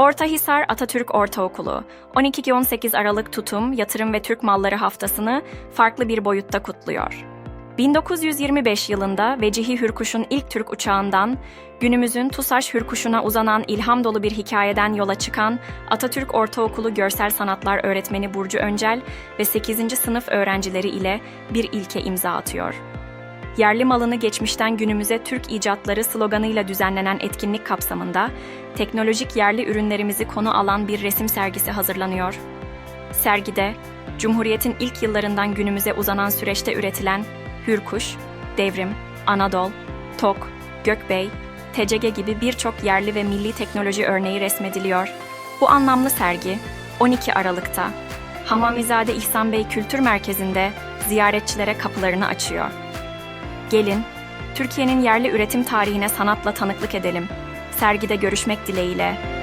Ortahisar Atatürk Ortaokulu 12-18 Aralık Tutum, Yatırım ve Türk Malları Haftası'nı farklı bir boyutta kutluyor. 1925 yılında Vecihi Hürkuş'un ilk Türk uçağından, günümüzün TUSAŞ Hürkuş'una uzanan ilham dolu bir hikayeden yola çıkan Atatürk Ortaokulu Görsel Sanatlar Öğretmeni Burcu Öncel ve 8. sınıf öğrencileri ile bir ilke imza atıyor. Yerli malını geçmişten günümüze Türk icatları sloganıyla düzenlenen etkinlik kapsamında teknolojik yerli ürünlerimizi konu alan bir resim sergisi hazırlanıyor. Sergide, Cumhuriyet'in ilk yıllarından günümüze uzanan süreçte üretilen Hürkuş, Devrim, Anadol, Tok, Gökbey, TCG gibi birçok yerli ve milli teknoloji örneği resmediliyor. Bu anlamlı sergi 12 Aralık'ta Hamamizade İhsan Bey Kültür Merkezi'nde ziyaretçilere kapılarını açıyor. Gelin, Türkiye'nin yerli üretim tarihine sanatla tanıklık edelim. Sergide görüşmek dileğiyle.